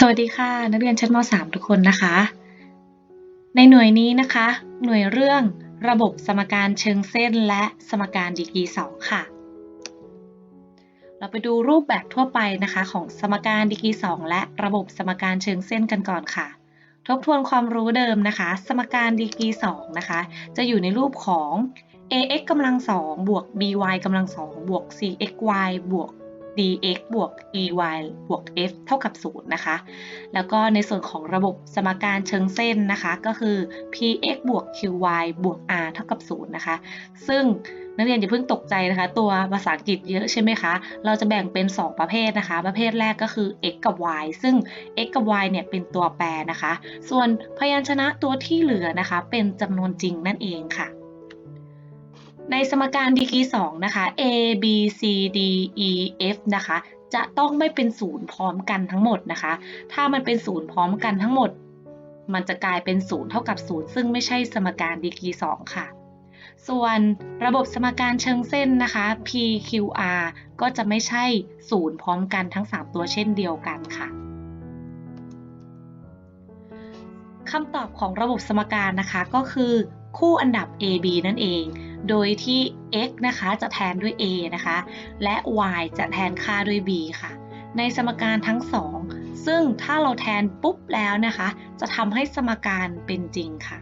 สวัสดีค่ะ นักเรียนชั้นม .3 ทุกคนนะคะ ในหน่วยนี้นะคะ หน่วยเรื่องระบบสมการเชิงเส้นและสมการดีกรี2ค่ะ เราไปดูรูปแบบทั่วไปนะคะ ของสมการดีกรี2และระบบสมการเชิงเส้นกันก่อนค่ะ ทบทวนความรู้เดิมนะคะ สมการดีกรี2นะคะ จะอยู่ในรูปของ ax กำลัง2บวก by กำลัง2บวก cxy บวก dx บวก ey บวก f เท่ากับ 0 นะคะ แล้วก็ในส่วนของระบบสมการเชิงเส้นนะคะ ก็คือ px บวก qy บวก r เท่ากับ 0 นะคะ ซึ่งนักเรียนอย่าเพิ่งตกใจนะคะ ตัวภาษาอังกฤษเยอะใช่ไหมคะ เราจะแบ่งเป็น 2 ประเภทนะคะ ประเภทแรกก็คือ x กับ y ซึ่ง x กับ y เนี่ยเป็นตัวแปรนะคะ ส่วนพยัญชนะตัวที่เหลือนะคะ เป็นจำนวนจริงนั่นเองค่ะ ในสมการดีกรี2นะคะ a b c d e f นะคะ จะต้องไม่เป็นศูนย์พร้อมกันทั้งหมดนะคะ ถ้ามันเป็นศูนย์พร้อมกันทั้งหมด มันจะกลายเป็นศูนย์เท่ากับศูนย์ซึ่งไม่ใช่สมการดีกรี2ค่ะ ส่วนระบบสมการเชิงเส้นนะคะ p q r ก็จะไม่ใช่ศูนย์พร้อมกันทั้ง 3 ตัวเช่นเดียวกันค่ะคำตอบของระบบสมการนะคะก็คือคู่อันดับ a b นั่นเองโดยที่ x นะคะจะแทนด้วย a นะคะ และ y จะแทนค่าด้วย b ค่ะ ในสมการทั้ง2ซึ่งถ้าเราแทนปุ๊บแล้วนะคะ จะทำให้สมการเป็นจริงค่ะ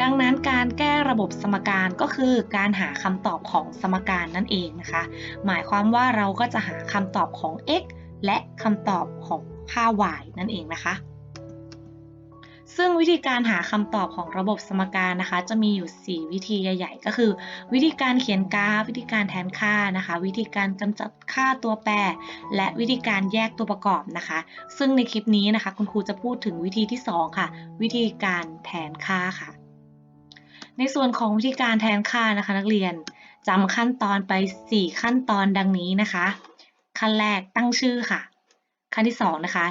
ดังนั้นการแก้ระบบสมการก็คือการหาคำตอบของสมการนั่นเองนะคะ หมายความว่าเราก็จะหาคำตอบของ x และคำตอบของค่า y นั่นเองนะคะ ซึ่งวิธีการหาคำตอบของระบบสมการนะคะ จะมีอยู่ 4 วิธีใหญ่ๆ ก็คือ วิธีการเขียนกราฟ วิธีการแทนค่านะคะ วิธีการกำจัดค่าตัวแปร และวิธีการแยกตัวประกอบนะคะ ซึ่งในคลิปนี้นะคะ คุณครูจะพูดถึงวิธีที่ 2 ค่ะ วิธีการแทนค่าค่ะ ในส่วนของวิธีการแทนค่านะคะ นักเรียนจำขั้นตอนไป 4 ขั้นตอนดังนี้นะคะ ขั้นแรกตั้งชื่อค่ะ ขั้นที่ 2 นะคะ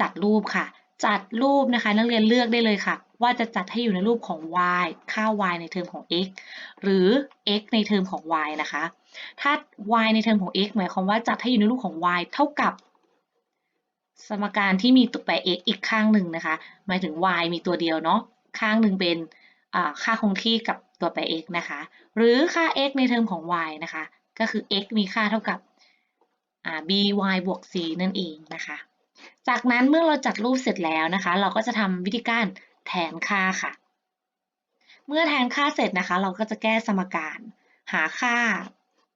จัดรูปค่ะ จัดรูปนะคะ นักเรียนเลือกได้เลยค่ะ ว่าจะจัดให้อยู่ในรูปของ y ค่า y ในเทอมของ x หรือ x ในเทอมของ y นะคะ ถ้า y ในเทอมของ x หมายความว่าจัดให้อยู่ในรูปของ y เท่ากับ สมการที่มีตัวแปร x อีกข้างหนึ่งนะคะ หมายถึง y มีตัวเดียวเนาะข้างหนึ่งเป็นค่าคงที่กับตัวแปร x นะคะ หรือค่า x ในเทอมของ y นะคะ ก็คือ x มีค่าเท่ากับ by บวก c นั่นเองนะคะ จากนั้นเมื่อเราจัดรูปเสร็จแล้วนะคะ เราก็จะทำวิธีการแทนค่าค่ะ เมื่อแทนค่าเสร็จนะคะ เราก็จะแก้สมการ หาค่า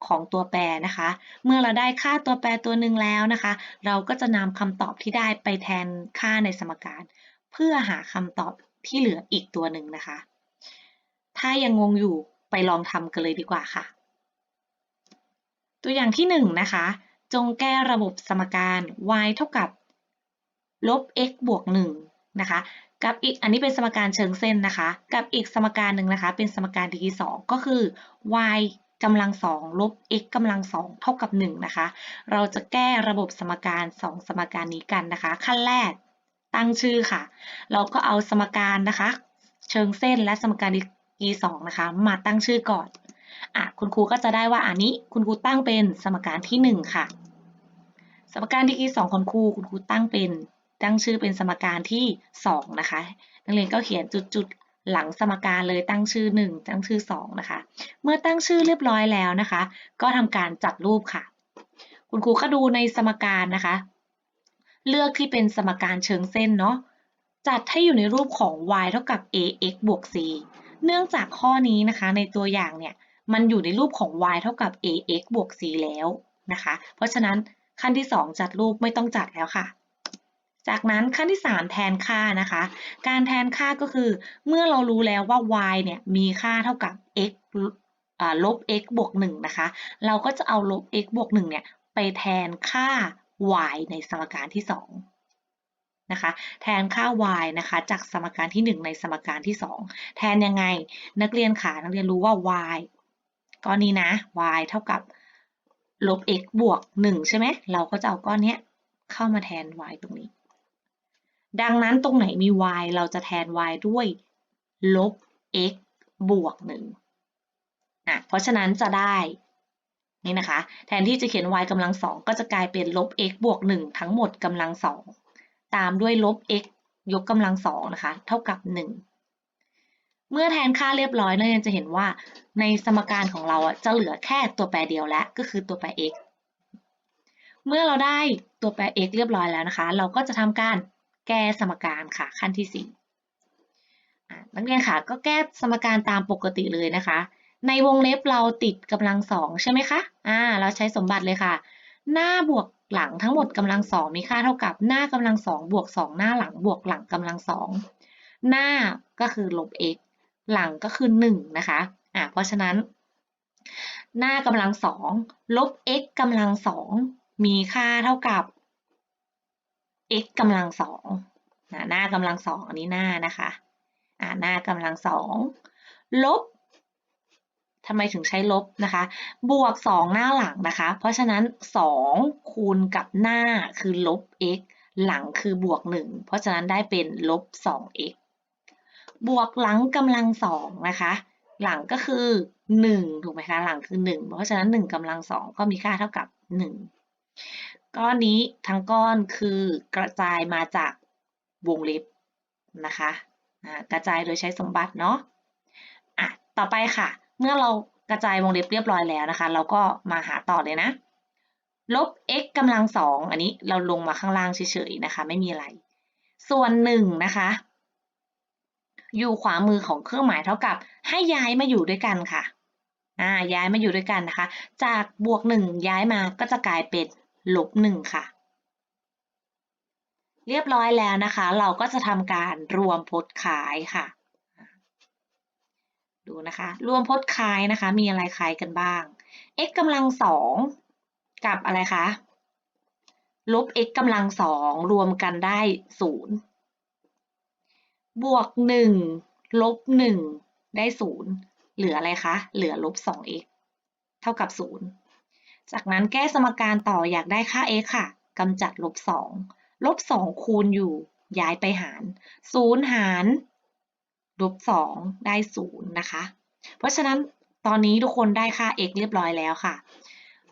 ของตัวแปรนะคะ เมื่อเราได้ค่าตัวแปรตัวหนึ่งแล้วนะคะ เราก็จะนำคำตอบที่ได้ไปแทนค่าในสมการ เพื่อหาคำตอบที่เหลืออีกตัวหนึ่งนะคะ ถ้ายังงงอยู่ไปลองทำกันเลยดีกว่าค่ะ ตัวอย่างที่1นนะคะ จงแก้ระบบสมการ y เท่ากับ ลบ x บวก1นะคะ กับอีกอันนี้เป็นสมการเชิงเส้นนะคะ กับอีกสมการหนึ่งนะคะ เป็นสมการดีกรี2ก็คือ y กำลัง2ลบ x กำลัง2เท่ากับ1นะคะ เราจะแก้ระบบสมการ 2 สมการนี้กันนะคะ ขั้นแรกตั้งชื่อค่ะ เราก็เอาสมการนะคะ เชิงเส้นและสมการดีกรี2นะคะ มาตั้งชื่อก่อนอะคุณครูก็จะได้ว่าอันนี้คุณครูตั้งเป็นสมการที่ 1 ค่ะ สมการดีกรี2ของครูคุณครูตั้งเป็น ตั้งชื่อเป็นสมการที่ 2 นะคะ นักเรียนก็เขียนจุดๆหลังสมการเลยตั้งชื่อ 1 ตั้งชื่อ 2 นะคะ เมื่อตั้งชื่อเรียบร้อยแล้วนะคะ ก็ทำการจัดรูปค่ะ คุณครูก็ดูในสมการนะคะ เลือกที่เป็นสมการเชิงเส้นเนาะจัดให้อยู่ในรูปของ y เท่ากับ ax บวก c เนื่องจากข้อนี้นะคะ ในตัวอย่างเนี่ยมันอยู่ในรูปของ y เท่ากับ ax บวก c แล้วนะคะ เพราะฉะนั้นขั้นที่ 2 จัดรูปไม่ต้องจัดแล้วค่ะ จากนั้นขั้นที่ 3 แทนค่านะคะ การแทนค่าก็คือ เมื่อเรารู้แล้วว่า y เนี่ยมีค่าเท่ากับ x ลบ x บวก1นะคะ เราก็จะเอาลบ x บวก1เนี่ยไปแทนค่า y ในสมการที่ 2 นะคะ แทนค่า y นะคะ จากสมการที่ 1 ในสมการที่ 2 แทนยังไง นักเรียนขานักเรียนรู้ว่า y ก้อนนี้นะ y เท่ากับลบ x บวก 1 ใช่ไหม เราก็จะเอาก้อนนี้เข้ามาแทน y ตรงนี้ ดังนั้นตรงไหนมี y เราจะแทน y ด้วยลบ x บวก1อะเพราะฉะนั้นจะได้นี่นะคะ แทนที่จะเขียน y กำลังสองก็จะกลายเป็นลบ x บวก1ทั้งหมดกำลังสองตามด้วยลบ x ยกกำลังสองนะคะ เท่ากับ 1 เมื่อแทนค่าเรียบร้อยเรียจะเห็นว่าในสมการของเราอะจะเหลือแค่ตัวแปรเดียวแล้วก็คือตัวแปร x เมื่อเราได้ตัวแปร x เรียบร้อยแล้วนะคะ เราก็จะทำการ แก้สมการค่ะขั้นที่4อ่นักเรียนค่ะก็แก้สมการตามปกติเลยนะคะ ในวงเล็บเราติดกำลังสองใช่ไหมคะอ่าเราใช้สมบัติเลยค่ะ หน้าบวกหลังทั้งหมดกำลังสองมีค่าเท่ากับหน้ากำลังสองบวกสองหน้าหลังบวกหลังกำลังสองหน้าก็คือลบ x หลังก็คือ1นะคะอะเพราะฉะนั้น หน้ากำลังสองลบ x กำลังสองมีค่าเท่ากับ x กำลังสองนะหน้ากำลังสองอันนี้หน้านะคะอ่าหน้ากำลังสองลบทำไมถึงใช้ลบนะคะ บวก 2 หน้าหลังนะคะ เพราะฉะนั้น 2 คูณกับหน้าคือลบ x หลังคือบวก 1 เพราะฉะนั้นได้เป็นลบ 2x บวกหลังกำลังสองนะคะ หลังก็คือ 1 ถูกไหมคะ หลังคือ 1 เพราะฉะนั้น 1กำลังสองก็มีค่าเท่ากับ 1 ก้อนนี้ทั้งก้อนคือกระจายมาจากวงเล็บนะคะกระจายโดยใช้สมบัติเนาะอะต่อไปค่ะ เมื่อเรากระจายวงเล็บเรียบร้อยแล้วนะคะ เราก็มาหาต่อเลยนะลบ x กำลังสองอันนี้เราลงมาข้างล่างเฉยๆนะคะ ไม่มีอะไร ส่วนหนึ่งนะคะ อยู่ขวามือของเครื่องหมายเท่ากับ ให้ย้ายมาอยู่ด้วยกันค่ะอ่าย้ายมาอยู่ด้วยกันนะคะ จากบวกหนึ่งย้ายมาก็จะกลายเป็น ลบหนึ่งค่ะ เรียบร้อยแล้วนะคะ เราก็จะทำการรวมพจน์ขายค่ะ ดูนะคะ รวมพจน์คายนะคะ มีอะไรคายกันบ้าง x กำลังสองกับอะไรคะลบ x กำลังสองรวมกันได้ศูนย์บวกหนึ่งลบหนึ่งได้ศูนย์เหลืออะไรคะ เหลือลบสอง x เท่ากับศูนย์ จากนั้นแก้สมการต่ออยากได้ค่า x ค่ะกำจัดลบสองลบสองคูณอยู่ ย้ายไปหารศูนย์หารลบสองได้ศูนย์นะคะ เพราะฉะนั้นตอนนี้ทุกคนได้ค่า x เรียบร้อยแล้วค่ะ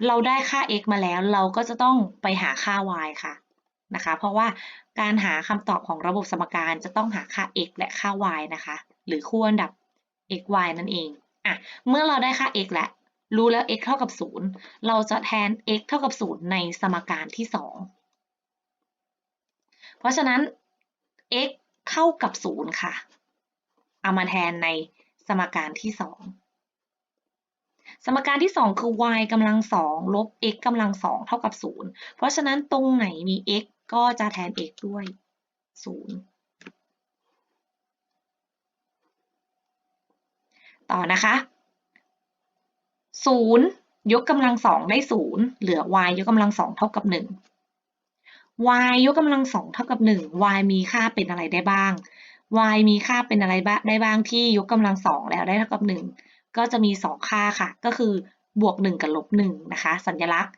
เราได้ค่า x มาแล้วเราก็จะต้องไปหาค่า y ค่ะนะคะ เพราะว่าการหาคำตอบของระบบสมการจะต้องหาค่า x และค่า y นะคะ หรือคู่อันดับ x y นั่นเองอะเมื่อเราได้ค่า x แล้ว รู้แล้ว x เท่ากับ 0 เราจะแทน x เท่ากับ 0 ในสมการที่ 2 เพราะฉะนั้น x เท่ากับ 0 ค่ะ เอามาแทนในสมการที่ 2 สมการที่ 2 คือ y กำลัง2ลบ x กำลัง2เท่ากับ 0 เพราะฉะนั้นตรงไหนมี x ก็จะแทน x ด้วย 0ต่อนะคะ 0ยกกำลังสองได้0เหลือ y ยกกำลังสองเท่ากับ1 y ยกกำลังสองเท่ากับ1 y มีค่าเป็นอะไรได้บ้าง y มีค่าเป็นอะไรได้บ้างที่ยกกำลังสองแล้วได้เท่ากับ1ก็จะมี2ค่าค่ะ ก็คือบวก1กับลบ1นะคะ สัญลักษณ์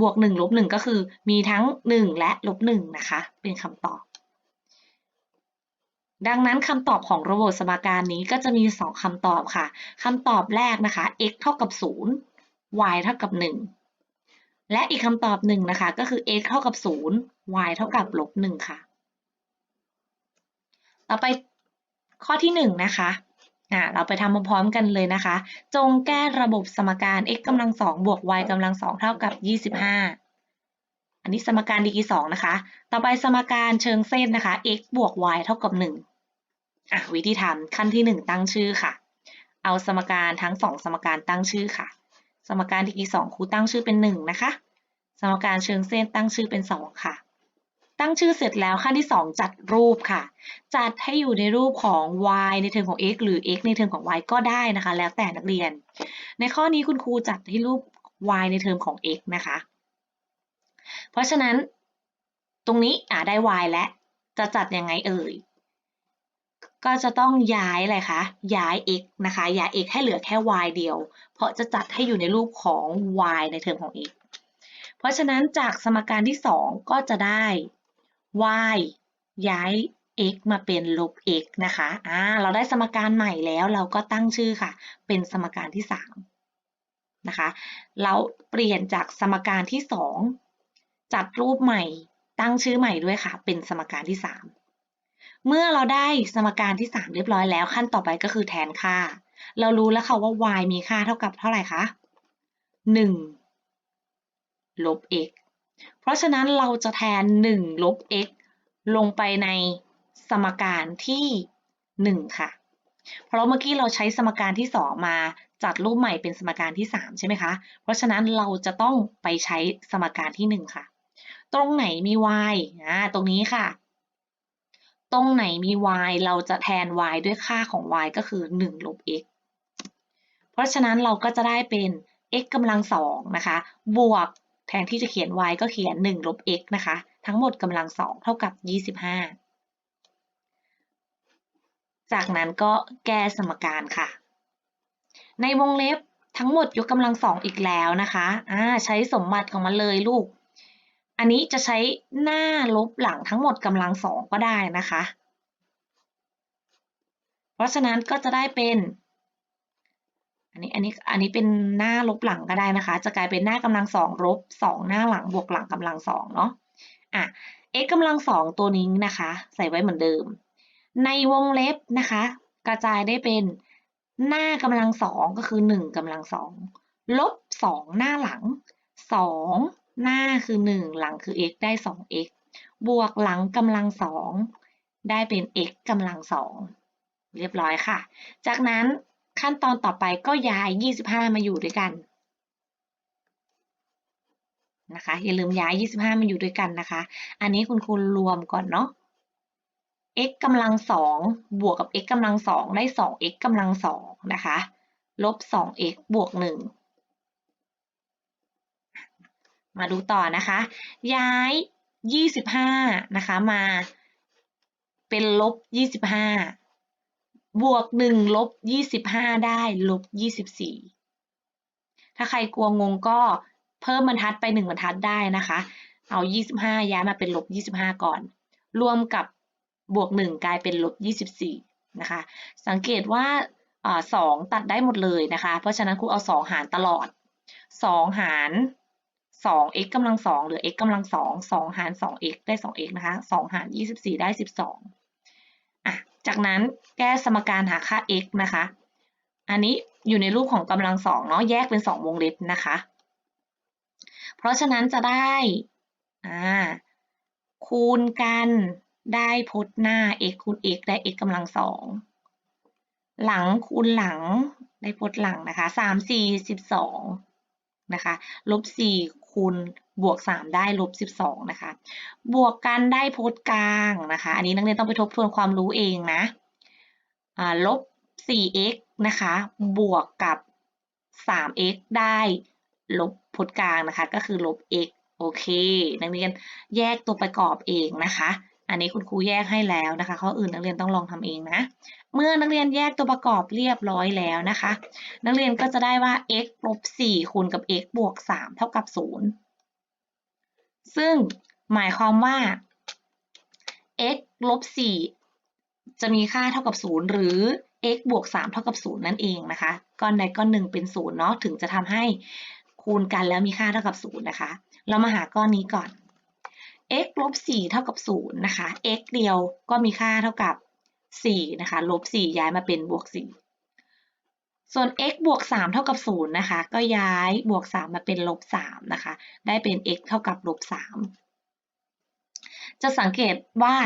บวก1ลบ1ก็คือมีทั้ง1และลบ1นะคะ เป็นคำตอบ ดังนั้นคำตอบของระบบสมการนี้ก็จะมี 2คำตอบค่ะคำตอบแรกนะคะ x เท่ากับ 0 y เท่ากับ 1 และอีกคำตอบหนึ่งนะคะ ก็คือ x เท่ากับ 0 y เท่ากับลบ1ค่ะ ต่อไปข้อที่ 1 นะคะอ่าเราไปทำพร้อมกันเลยนะคะ จงแก้ระบบสมการ x กำลัง2บวก y กำลัง2เท่ากับ 25อันนี้สมการดีกรี2นะคะ ต่อไปสมการเชิงเส้นนะคะ x บวก y เท่ากับ 1 อะวิธีทำขั้นที่ 1 ตั้งชื่อค่ะ เอาสมการทั้ง 2 สมการตั้งชื่อค่ะ สมการดีกรี2ครูตั้งชื่อเป็น 1 นะคะ สมการเชิงเส้นตั้งชื่อเป็น 2 ค่ะ ตั้งชื่อเสร็จแล้วขั้นที่ 2 จัดรูปค่ะ จัดให้อยู่ในรูปของ y ในเทอมของ x หรือ x ในเทอมของ y ก็ได้นะคะ แล้วแต่นักเรียน ในข้อนี้คุณครูจัดให้รูป y ในเทอมของ x นะคะ เพราะฉะนั้น ตรงนี้อ่าได้ y และจะจัดยังไงเอ่ย ก็จะต้องย้ายอะไรคะย้าย x นะคะย้าย x ให้เหลือแค่ y เดียว เพราะจะจัดให้อยู่ในรูปของ y ในเทอมของ x เพราะฉะนั้นจากสมการที่ 2 ก็จะได้ y ย้าย x มาเป็นลบ x นะคะอ่าเราได้สมการใหม่แล้วเราก็ตั้งชื่อค่ะ เป็นสมการที่ 3 นะคะ เราเปลี่ยนจากสมการที่ 2 จัดรูปใหม่ ตั้งชื่อใหม่ด้วยค่ะ เป็นสมการที่ 3 เมื่อเราได้สมการที่ 3 เรียบร้อยแล้ว ขั้นต่อไปก็คือแทนค่า เรารู้แล้วค่ะว่า y มีค่าเท่ากับเท่าไหร่คะ 1 ลบ x เพราะฉะนั้นเราจะแทน 1 ลบ x ลงไปในสมการที่ 1 ค่ะ เพราะเมื่อกี้เราใช้สมการที่ 2 มาจัดรูปใหม่เป็นสมการที่ 3 ใช่ไหมคะ เพราะฉะนั้นเราจะต้องไปใช้สมการที่ 1 ค่ะ ตรงไหนมี y อ่าตรงนี้ค่ะ ตรงไหนมี y เราจะแทน y ด้วยค่าของ y ก็คือ1ลบ x เพราะฉะนั้นเราก็จะได้เป็น x กำลังสองนะคะ บวกแทนที่จะเขียน y ก็เขียน1ลบ x นะคะ ทั้งหมดกำลังสองเท่ากับ 25 จากนั้นก็แก้สมการค่ะ ในวงเล็บทั้งหมดยกกำลังสองอีกแล้วนะคะอ่าใช้สมบัติของมันเลยลูก อันนี้จะใช้หน้าลบหลังทั้งหมดกำลังสองก็ได้นะคะ เพราะฉะนั้นก็จะได้เป็น อันนี้อันนี้อันนี้เป็นหน้าลบหลังก็ได้นะคะ จะกลายเป็นหน้ากำลังสองลบสองหน้าหลังบวกหลังกำลังสองเนาะอะ x กำลังสองตัวนี้นะคะ ใส่ไว้เหมือนเดิม ในวงเล็บนะคะ กระจายได้เป็นหน้ากำลังสองก็คือหนึ่งกำลังสองลบสองหน้าหลังสอง หน้าคือหนึ่งหลังคือ x ได้สอง x บวกหลังกำลังสองได้เป็น x กำลังสองเรียบร้อยค่ะ จากนั้นขั้นตอนต่อไปก็ย้าย 25 มาอยู่ด้วยกันนะคะอย่าลืมย้าย 25 มาอยู่ด้วยกันนะคะ อันนี้คุณครูรวมก่อนเนาะ x กำลังสองบวกกับ x กำลังสองได้ 2x กำลังสองนะคะ ลบ 2x บวก 1 มาดูต่อนะคะ ย้าย 25 นะคะ มา เป็นลบ 25 บวก 1 ลบ 25 ได้ลบ 24 ถ้าใครกลัวงงก็เพิ่มบรรทัดไป 1 บรรทัดได้นะคะ เอา 25 ย้ายมาเป็นลบ 25 ก่อน รวมกับบวก 1 กลายเป็นลบ 24 นะคะ สังเกตว่าสองตัดได้หมดเลยนะคะ เพราะฉะนั้นครูเอา 2 หารตลอด 2 หาร 2 x กำลัง2เหลือ x กำลัง2 2 หาร 2x ได้ 2x นะคะ2หาร 24 ได้ 12อะจากนั้นแก้สมการหาค่า x นะคะ อันนี้อยู่ในรูปของกำลัง2เนาะแยกเป็น 2 วงเล็บนะคะ เพราะฉะนั้นจะได้อ่าคูณกันได้พจน์หน้า x คูณ x ได้ x กำลังสองหลังคูณหลังได้พจน์หลังนะคะสามสี่สิบสองนะคะลบสี่ คูณบวกสามได้ลบสิบสองนะคะ บวกกันได้พจน์กลางนะคะ อันนี้นักเรียนต้องไปทบทวนความรู้เองนะอ่าลบ 4x นะคะ บวกกับ 3x ได้ลบพจน์กลางนะคะ ก็คือลบ x โอเค นักเรียนแยกตัวประกอบเองนะคะ อันนี้คุณครูแยกให้แล้วนะคะข้ออื่นนักเรียนต้องลองทำเองนะ เมื่อนักเรียนแยกตัวประกอบเรียบร้อยแล้วนะคะ นักเรียนก็จะได้ว่า x ลบ4คูณกับ x บวก 3 เท่ากับ 0 ซึ่งหมายความว่า x ลบ4จะมีค่าเท่ากับ 0 หรือ x บวก 3 เท่ากับ 0 นั่นเองนะคะ ก้อนใดก้อนหนึ่งเป็น 0 เนาะถึงจะทำให้คูณกันแล้วมีค่าเท่ากับ 0 นะคะ เรามาหาก้อนนี้ก่อน x ลบ4เท่ากับ0นะคะ x เดียวก็มีค่าเท่ากับ4นะคะลบ4ย้ายมาเป็นบวก4ส่วน x บวก3เท่ากับ0นะคะ ก็ย้ายบวก3มาเป็นลบ3นะคะ ได้เป็น x เท่ากับลบ3จะสังเกตว่า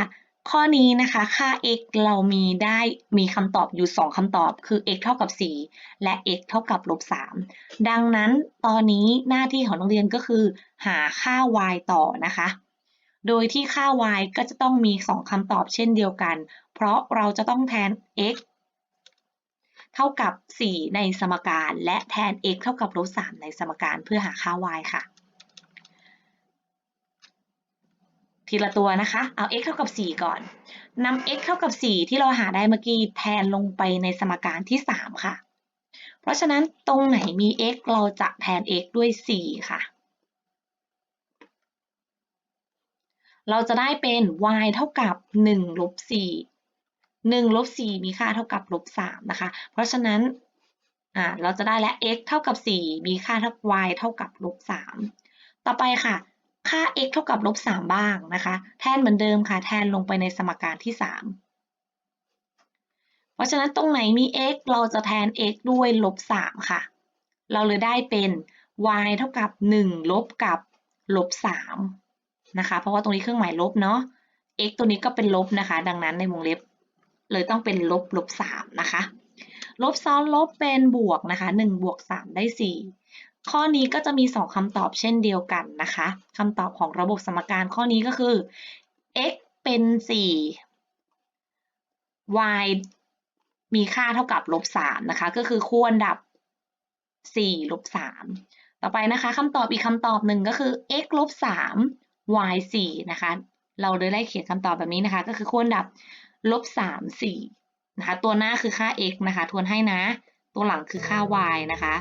ข้อนี้นะคะค่า x เรามีได้มีคำตอบอยู่ 2คำตอบคือ x เท่ากับ 4 และ x เท่ากับลบ3ดังนั้นตอนนี้หน้าที่ของนักเรียนก็คือ หาค่า y ต่อนะคะ โดยที่ค่า y ก็จะต้องมี 2คำตอบเช่นเดียวกัน เพราะเราจะต้องแทน x เท่ากับ 4 ในสมการ และแทน x เท่ากับลบ3ในสมการเพื่อหาค่า y ค่ะ ทีละตัวนะคะ เอา x เท่ากับ 4 ก่อนนำ x เท่ากับ 4 ที่เราหาได้เมื่อกี้แทนลงไปในสมการที่ 3 ค่ะ เพราะฉะนั้นตรงไหนมี x เราจะแทน x ด้วย 4 ค่ะ เราจะได้เป็น y เท่ากับ1ลบ4 1ลบ4มีค่าเท่ากับลบ3นะคะ เพราะฉะนั้นเราจะได้แล้ว x เท่ากับ4 b ค่าเท่า y เท่ากับลบ3ต่อไปค่ะ ค่า x เท่ากับลบ3บ้างนะคะ แทนเหมือนเดิมค่ะ แทนลงไปในสมการที่ 3 เพราะฉะนั้นตรงไหนมี x เราจะแทน x ด้วยลบ3ค่ะ เราเลยได้เป็น y เท่ากับ 1 ลบกับลบ3 นะคะ เพราะว่าตรงนี้เครื่องหมายลบเนาะ x ตัวนี้ก็เป็นลบนะคะ ดังนั้นในวงเล็บ เลยต้องเป็นลบลบ3นะคะ ลบซ้อนลบเป็นบวกนะคะ1บวก3ได้4ข้อนี้ก็จะมี2คำตอบเช่นเดียวกันนะคะคำตอบของระบบสมการข้อนี้ก็คือ x เป็น4 y มีค่าเท่ากับลบ3นะคะ ก็คือคู่อันดับ4ลบ3ต่อไปนะคะคำตอบอีกคำตอบหนึ่งก็คือ x ลบ3 y 4นะคะ เราเลยได้เขียนคำตอบแบบนี้นะคะ ก็คือคู่อันดับลบ3 4นะคะ ตัวหน้าคือค่า x นะคะ ทวนให้นะ ตัวหลังคือค่า y นะคะ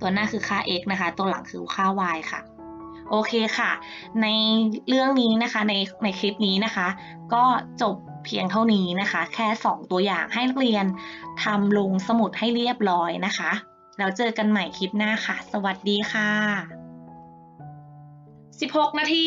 ตัวหน้าคือค่า x นะคะ ตัวหลังคือค่า y ค่ะโอเคค่ะ ในเรื่องนี้นะคะในในคลิปนี้นะคะ ก็จบเพียงเท่านี้นะคะ แค่ 2 ตัวอย่างให้นักเรียนทำลงสมุดให้เรียบร้อยนะคะ แล้วเจอกันใหม่คลิปหน้าค่ะ สวัสดีค่ะ 16นาที